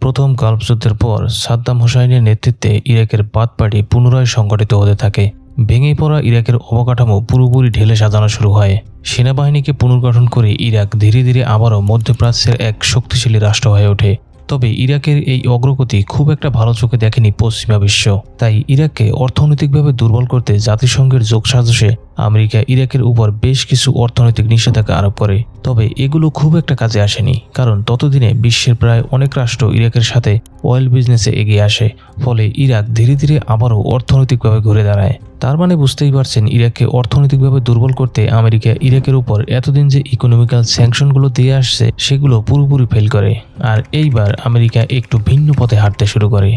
প্রথম গালফ যুদ্ধের পর সাদ্দাম হোসাইনের নেতৃত্বে ইরাকের বাদ পার্টি পুনরায় সংগঠিত হতে থাকে। ভেঙে পড়া ইরাকের অবকাঠামো পুরোপুরি ঢেলে সাজানো শুরু হয়। সেনাবাহিনীকে পুনর্গঠন করে ইরাক ধীরে ধীরে আবারও মধ্যপ্রাচ্যের এক শক্তিশালী রাষ্ট্র হয়ে ওঠে। তবে ইরাকের এই অগ্রগতি খুব একটা ভালো চোখে দেখেনি পশ্চিমা বিশ্ব। তাই ইরাককে অর্থনৈতিকভাবে দুর্বল করতে জাতিসংঘের যোগসাজশে আমেরিকা ইরাকের উপর বেশ কিছু অর্থনৈতিক নিষেধাজ্ঞা আরোপ করে। তবে এগুলো খুব একটা কাজে আসেনি, কারণ ততদিনে বিশ্বের প্রায় অনেক রাষ্ট্র ইরাকের সাথে অয়েল বিজনেসে এগিয়ে আসে, ফলে ইরাক ধীরে ধীরে আবারও অর্থনৈতিকভাবে ঘুরে দাঁড়ায়। তার মানে বুঝতেই পারছেন, ইরাককে অর্থনৈতিকভাবে দুর্বল করতে আমেরিকা ইরাকের উপর এতদিন যে ইকোনমিক্যাল স্যাংশনগুলো দিয়ে আসছে, সেগুলো পুরোপুরি ফেল করে। আর এইবার আমেরিকা একটু ভিন্ন পথে হাঁটতে শুরু করে।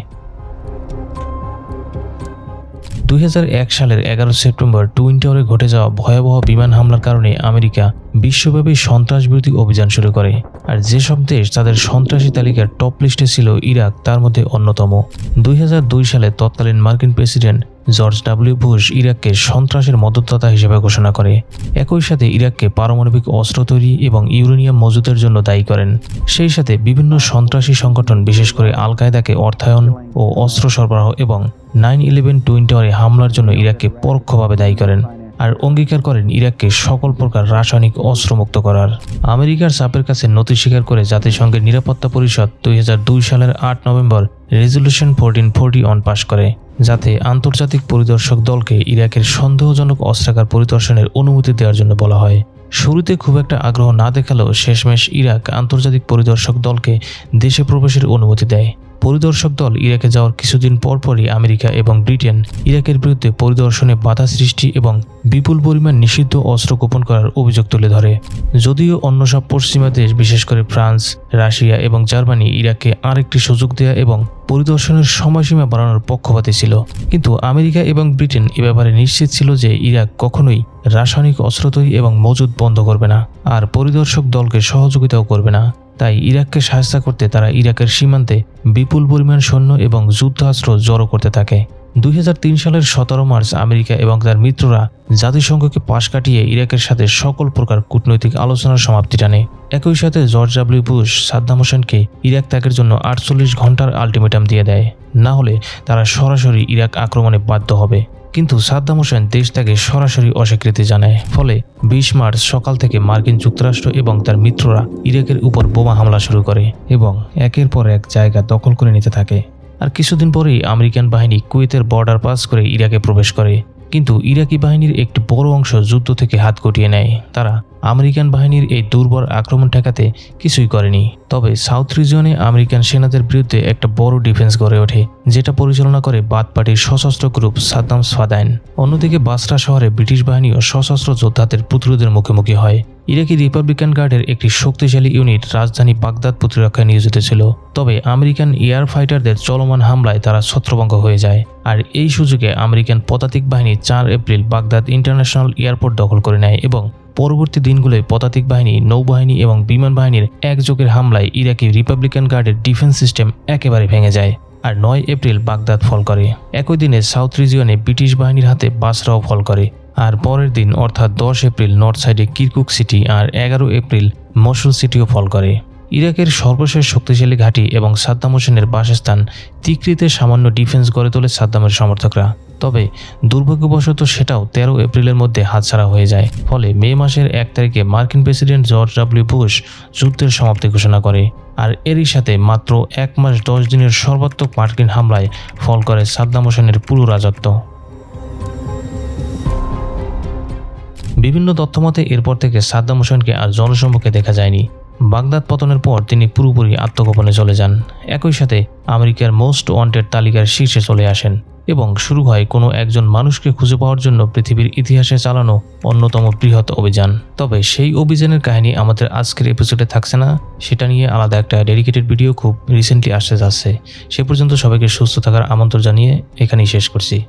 দুই হাজার এক সালের এগারো সেপ্টেম্বর টুইন টাওয়ারে ঘটে যাওয়া ভয়াবহ বিমান হামলার কারণে আমেরিকা বিশ্বব্যাপী সন্ত্রাসবিরোধী অভিযান শুরু করে। আর যেসব দেশ তাদের সন্ত্রাসী তালিকার টপ লিস্টে ছিল ইরাক, তার মধ্যে অন্যতম। দুই হাজার দুই সালে তৎকালীন মার্কিন প্রেসিডেন্ট জর্জ ডাব্লিউ বুশ ইরাককে সন্ত্রাসের মদতদাতা হিসেবে ঘোষণা করে। একই সাথে ইরাককে পারমাণবিক অস্ত্র তৈরি এবং ইউরেনিয়াম মজুতের জন্য দায়ী করেন। সেই সাথে বিভিন্ন সন্ত্রাসী সংগঠন, বিশেষ করে আল কায়দাকে অর্থায়ন ও অস্ত্র সরবরাহ এবং নাইন ইলেভেন টুইন টাওয়ারে হামলার জন্য ইরাককে পরোক্ষভাবে দায়ী করেন আর অঙ্গীকার করেন ইরাককে সকল প্রকার রাসায়নিক অস্ত্রমুক্ত করার। আমেরিকার চাপের কাছে নথি স্বীকার করে জাতিসংঘের নিরাপত্তা পরিষদ দুই হাজার দুই সালের আট November resolution fourteen forty one পাশ করে। যাতে আন্তর্জাতিক পরিদর্শক দলকে ইরাকের সন্দেহজনক অস্ত্রাগার পরিদর্শনের অনুমতি দেওয়ার জন্য বলা হয়। শুরুতে খুব একটা আগ্রহ না দেখালেও শেষমেশ ইরাক আন্তর্জাতিক পরিদর্শক দলকে দেশে প্রবেশের অনুমতি দেয়। পরিদর্শক দল ইরাকে যাওয়ার কিছুদিন পরপরই আমেরিকা এবং ব্রিটেন ইরাকের বিরুদ্ধে পরিদর্শনে বাধা সৃষ্টি এবং বিপুল পরিমাণ নিষিদ্ধ অস্ত্র গোপন করার অভিযোগ তুলে ধরে। যদিও অন্য সব পশ্চিমা দেশ, বিশেষ করে ফ্রান্স, রাশিয়া এবং জার্মানি ইরাককে আরেকটি সুযোগ দেয়া এবং পরিদর্শনের সময়সীমা বাড়ানোর পক্ষপাতী ছিল। কিন্তু আমেরিকা এবং ব্রিটেন এ ব্যাপারে নিশ্চিত ছিল যে ইরাক কখনোই রাসায়নিক অস্ত্র তৈরি এবং মজুদ বন্ধ করবে না, আর পরিদর্শক দলকে সহযোগিতাও করবে না। তাই ইরাককে সাহায্য করতে তারা ইরাকের সীমান্তে বিপুল পরিমাণ সৈন্য এবং যুদ্ধাস্ত্র জড়ো করতে থাকে। দুই হাজার তিন সালের সতেরো মার্চ আমেরিকা এবং তার মিত্ররা জাতিসংঘকে পাশ কাটিয়ে ইরাকের সাথে সকল প্রকার কূটনৈতিক আলোচনার সমাপ্তি টানে। একই সাথে জর্জ ডাব্লিউ বুশ, সাদ্দাম হোসেনকে ইরাক ত্যাগের জন্য আটচল্লিশ ঘণ্টার আলটিমেটাম দিয়ে দেয়। না হলে তারা সরাসরি ইরাক আক্রমণে বাধ্য হবে। কিন্তু সাদ্দাম হোসেন দেশ ত্যাগে সরাসরি অস্বীকৃতি জানায়। ফলে বিশ মার্চ সকাল থেকে মার্কিন যুক্তরাষ্ট্র এবং তার মিত্ররা ইরাকের উপর বোমা হামলা শুরু করে এবং একের পর এক জায়গা দখল করে নিতে থাকে। আর কিছুদিন পরেই আমেরিকান বাহিনী কুয়েতের বর্ডার পাস করে ইরাকে প্রবেশ করে। কিন্তু ইরাকি বাহিনীর একটি বড় অংশ যুদ্ধ থেকে হাত গুটিয়ে নেয়। তারা আমেরিকান বাহিনীর এই দুর্বল আক্রমণ ঠেকাতে কিছুই করেনি। তবে সাউথ রিজিয়নে আমেরিকান সেনাদের বিরুদ্ধে একটা বড় ডিফেন্স গড়ে ওঠে, যেটা পরিচালনা করে বাদ পার্টির সশস্ত্র গ্রুপ সাদ্দাম সাদাইন অন্যদিকে বাসরা শহরে ব্রিটিশ বাহিনীও সশস্ত্র যোদ্ধাদের পুত্রদের মুখোমুখি হয়। ইরাকি রিপাবলিকান গার্ডের একটি শক্তিশালী ইউনিট রাজধানী বাগদাদ প্রতিরক্ষায় নিয়োজিত ছিল। তবে আমেরিকান এয়ার ফাইটারদের চলমান হামলায় তারা ছত্রভঙ্গ হয়ে যায়। আর এই সুযোগে আমেরিকান পদাতিক বাহিনী চার এপ্রিল বাগদাদ ইন্টারন্যাশনাল এয়ারপোর্ট দখল করে নেয় এবং পরবর্তী দিনগুলোয় পদাতিক বাহিনী, নৌবাহিনী এবং বিমান বাহিনীর একযোগের হামলায় ইরাকি রিপাবলিকান গার্ডের ডিফেন্স সিস্টেম একেবারে ভেঙে যায় আর নয় এপ্রিল বাগদাদ ফল করে। একই দিনে সাউথ রিজিয়নে ব্রিটিশ বাহিনীর হাতে বাসরাও ফল করে। আর পরের দিন, অর্থাৎ দশ এপ্রিল, নর্থ সাইডে কিরকুক সিটি আর এগারো এপ্রিল মসুল সিটিও ফল করে। ইরাকের সর্বশেষ শক্তিশালী ঘাঁটি এবং সাদ্দাম হোসেনের বাসস্থান তিকরিতে সামান্য ডিফেন্স গড়ে তোলে সাদ্দামের সমর্থকরা। তবে দুর্ভাগ্যবশত সেটাও তেরো এপ্রিলের মধ্যে হাতছাড়া হয়ে যায়। ফলে মে মাসের এক তারিখে মার্কিন প্রেসিডেন্ট জর্জ ডাব্লিউ বুশ যুদ্ধের সমাপ্তি ঘোষণা করে আর এরই সাথে মাত্র এক মাস দশ দিনের সর্বাত্মক মার্কিন হামলায় ফল করে সাদ্দাম হোসেনের পুরো রাজত্ব। বিভিন্ন তথ্যমতে এরপর থেকে সাদ্দাম হোসেনকে আর জনসম্মুখে দেখা যায়নি। বাগদাদ পতনের পর তিনি পুরোপুরি আত্মগোপনে চলে যান। একই সাথে আমেরিকার মোস্ট ওয়ান্টেড তালিকার শীর্ষে চলে আসেন এবং শুরু হয় কোনো একজন মানুষকে খুঁজে পাওয়ার জন্য পৃথিবীর ইতিহাসে চালানো অন্যতম বৃহৎ অভিযান। তবে সেই অভিযানের কাহিনী আমাদের আজকের এপিসোডে থাকছে না, সেটা নিয়ে আলাদা একটা ডেডিকেটেড ভিডিও খুব রিসেন্টলি আসতে যাচ্ছে। সে পর্যন্ত সবাইকে সুস্থ থাকার আমন্ত্রণ জানিয়ে এখানেই শেষ করছি।